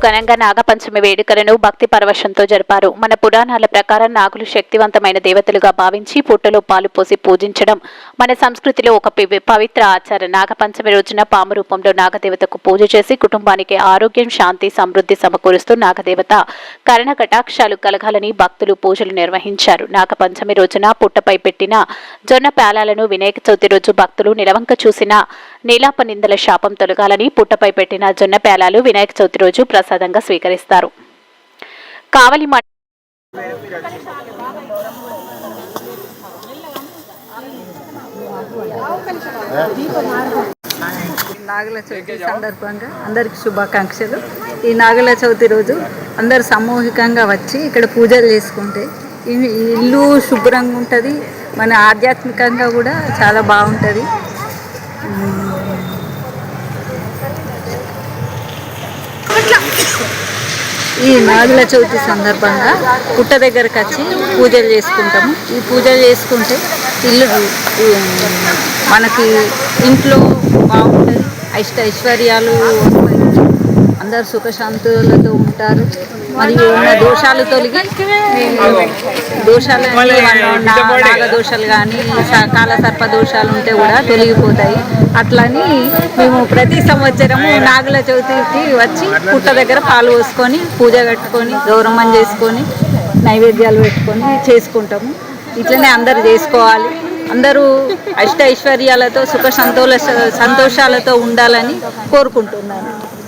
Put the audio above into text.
ఘనంగా నాగపంచమి వేడుకలను భక్తి పరవశంతో జరిపారు. మన పురాణాల ప్రకారం నాగులు శక్తివంతమైన దేవతలుగా భావించి పుట్టలో పాలు పోసి పూజించడం మన సంస్కృతిలో ఒక పవిత్ర ఆచారం నాగపంచమి రోజున పాము రూపంలో నాగదేవతకు పూజ చేసి కుటుంబానికి ఆరోగ్యం శాంతి సమృద్ధి సమకూరుస్తూ నాగదేవత కరణ కటాక్షాలు కలగాలని భక్తులు పూజలు నిర్వహించారు. నాగపంచమి రోజున పుట్టపై పెట్టిన జొన్న పేలాలను వినాయక చవితి రోజు భక్తులు నిలవంక చూసిన నీలాప నిందల శాపం తొలగాలని పుట్టపై పెట్టిన జొన్న పేలాలు వినాయక చవితి రోజు ప్రసాదంగా స్వీకరిస్తారు. కావలి మ- నాగుల చవితి సందర్భంగా అందరికి శుభాకాంక్షలు. ఈ నాగుల చవితి రోజు అందరు సామూహికంగా వచ్చి ఇక్కడ పూజలు చేసుకుంటే ఇల్లు శుభ్రంగా ఉంటుంది మన ఆధ్యాత్మికంగా కూడా చాలా బాగుంటుంది. ఈ నాగుల చవితి సందర్భంగా పుట్ట దగ్గరకు వచ్చి పూజలు చేసుకుంటాము. ఈ పూజలు చేసుకుంటే ఇల్లు మనకి ఇంట్లో బాగుంటుంది. అష్ట ఐశ్వర్యాలు వస్తాయి అందరు సుఖశాంతులతో ఉంటారు. మరియు ఉన్న దోషాలు తొలగి దోషాలు నాగ దోషాలు కానీ కాల సర్ప దోషాలు ఉంటే కూడా తొలగిపోతాయి. అట్లని మేము ప్రతి సంవత్సరము నాగుల చవితికి వచ్చి పుట్ట దగ్గర పాలు పోసుకొని పూజ కట్టుకొని గౌరవం చేసుకొని నైవేద్యాలు పెట్టుకొని చేసుకుంటాము. ఇట్లనే అందరు చేసుకోవాలి. అందరూ అష్ట ఐశ్వర్యాలతో సుఖ సంతోష సంతోషాలతో ఉండాలని కోరుకుంటున్నాను.